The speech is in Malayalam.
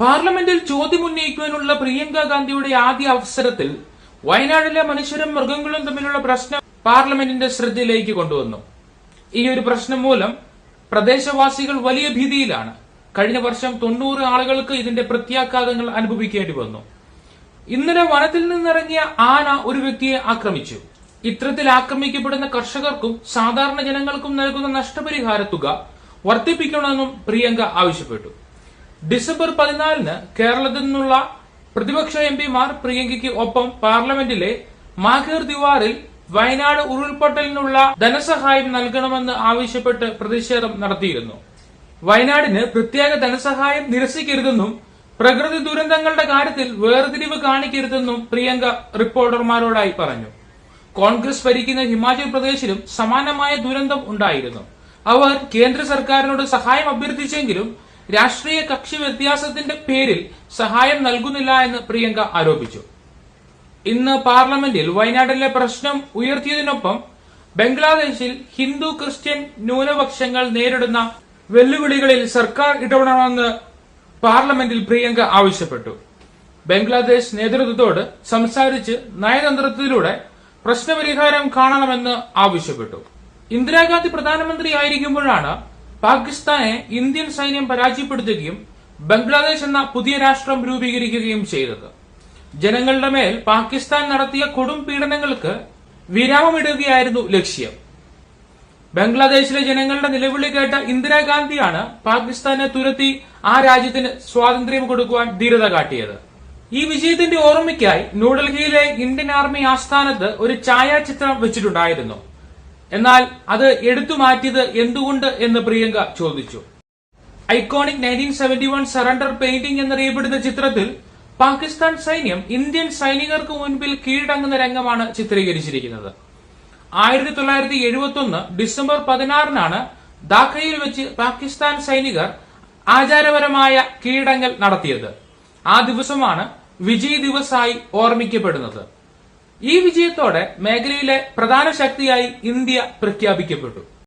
പാർലമെന്റിൽ ചോദ്യം ഉന്നയിക്കുവാനുള്ള പ്രിയങ്ക ഗാന്ധിയുടെ ആദ്യ അവസരത്തിൽ വയനാടിലെ മനുഷ്യരും മൃഗങ്ങളും തമ്മിലുള്ള പ്രശ്നം പാർലമെന്റിന്റെ ശ്രദ്ധയിലേക്ക് കൊണ്ടുവന്നു. ഈ ഒരു പ്രശ്നം മൂലം പ്രദേശവാസികൾ വലിയ ഭീതിയിലാണ്. കഴിഞ്ഞ വർഷം തൊണ്ണൂറ് ആളുകൾക്ക് ഇതിന്റെ പ്രത്യാഘാതങ്ങൾ അനുഭവിക്കേണ്ടി വന്നു. ഇന്നലെ വനത്തിൽ നിന്നിറങ്ങിയ ആന ഒരു വ്യക്തിയെ ആക്രമിച്ചു. ഇത്തരത്തിൽ ആക്രമിക്കപ്പെടുന്ന കർഷകർക്കും സാധാരണ ജനങ്ങൾക്കും നൽകുന്ന നഷ്ടപരിഹാര തുക വർദ്ധിപ്പിക്കണമെന്നും പ്രിയങ്ക ആവശ്യപ്പെട്ടു. ഡിസംബർ പതിനാലിന് കേരളത്തിൽ നിന്നുള്ള പ്രതിപക്ഷ എം പിമാർ പ്രിയങ്കയ്ക്ക് ഒപ്പം പാർലമെന്റിലെ മാഹിർ ദിവാറിൽ വയനാട് ഉരുൾപൊട്ടലിനുള്ള ധനസഹായം നൽകണമെന്ന് ആവശ്യപ്പെട്ട് പ്രതിഷേധം നടത്തിയിരുന്നു. വയനാടിന് പ്രത്യേക ധനസഹായം നിരസിക്കരുതെന്നും പ്രകൃതി ദുരന്തങ്ങളുടെ കാര്യത്തിൽ വേർതിരിവ് കാണിക്കരുതെന്നും പ്രിയങ്ക റിപ്പോർട്ടർമാരോടായി പറഞ്ഞു. കോൺഗ്രസ് ഭരിക്കുന്ന ഹിമാചൽ പ്രദേശിലും സമാനമായ ദുരന്തം ഉണ്ടായിരുന്നു. അവർ കേന്ദ്ര സർക്കാരിനോട് സഹായം അഭ്യർത്ഥിച്ചെങ്കിലും രാഷ്ട്രീയ കക്ഷി വ്യത്യാസത്തിന്റെ പേരിൽ സഹായം നൽകുന്നില്ല എന്ന് പ്രിയങ്ക ആരോപിച്ചു. ഇന്ന് പാർലമെന്റിൽ വയനാട്ടിലെ പ്രശ്നം ഉയർത്തിയതിനൊപ്പം ബംഗ്ലാദേശിൽ ഹിന്ദു ക്രിസ്ത്യൻ ന്യൂനപക്ഷങ്ങൾ നേരിടുന്ന വെല്ലുവിളികളിൽ സർക്കാർ ഇടപെടണമെന്ന് പാർലമെന്റിൽ പ്രിയങ്ക ആവശ്യപ്പെട്ടു. ബംഗ്ലാദേശ് നേതൃത്വത്തോട് സംസാരിച്ച് നയതന്ത്രത്തിലൂടെ പ്രശ്നപരിഹാരം കാണണമെന്ന് ആവശ്യപ്പെട്ടു. ഇന്ദിരാഗാന്ധി പ്രധാനമന്ത്രി ആയിരിക്കുമ്പോഴാണ് പാകിസ്ഥാനെ ഇന്ത്യൻ സൈന്യം പരാജയപ്പെടുത്തുകയും ബംഗ്ലാദേശ് എന്ന പുതിയ രാഷ്ട്രം രൂപീകരിക്കുകയും ചെയ്തത്. ജനങ്ങളുടെ മേൽ പാകിസ്ഥാൻ നടത്തിയ കൊടും പീഡനങ്ങൾക്ക് വിരാമമിടുകയായിരുന്നു ലക്ഷ്യം. ബംഗ്ലാദേശിലെ ജനങ്ങളുടെ നിലവിളി കേട്ട ഇന്ദിരാഗാന്ധിയാണ് പാകിസ്ഥാനെ തുരത്തി ആ രാജ്യത്തിന് സ്വാതന്ത്ര്യം കൊടുക്കുവാൻ ധീരത കാട്ടിയത്. ഈ വിജയത്തിന്റെ ഓർമ്മയ്ക്കായി ന്യൂഡൽഹിയിലെ ഇന്ത്യൻ ആർമി ആസ്ഥാനത്ത് ഒരു ഛായാചിത്രം വെച്ചിട്ടുണ്ടായിരുന്നു. എന്നാൽ അത് എടുത്തു മാറ്റിയത് എന്തുകൊണ്ട് എന്ന് പ്രിയങ്ക ചോദിച്ചു. Iconic nineteen seventy one surrender painting എന്നറിയപ്പെടുന്ന ചിത്രത്തിൽ പാകിസ്ഥാൻ സൈന്യം ഇന്ത്യൻ സൈനികർക്ക് മുൻപിൽ കീഴടങ്ങുന്ന രംഗമാണ് ചിത്രീകരിച്ചിരിക്കുന്നത്. ആയിരത്തി തൊള്ളായിരത്തി എഴുപത്തി ഒന്ന് ഡിസംബർ പതിനാറിനാണ് ധാക്കയിൽ വെച്ച് പാകിസ്ഥാൻ സൈനികർ ആചാരപരമായ കീഴടങ്ങൽ നടത്തിയത്. ആ ദിവസമാണ് വിജയ് ദിവസായി ഓർമ്മിക്കപ്പെടുന്നത്. ഈ വിജയത്തോടെ മേഖലയിലെ പ്രധാന ശക്തിയായി ഇന്ത്യ പ്രഖ്യാപിക്കപ്പെട്ടു.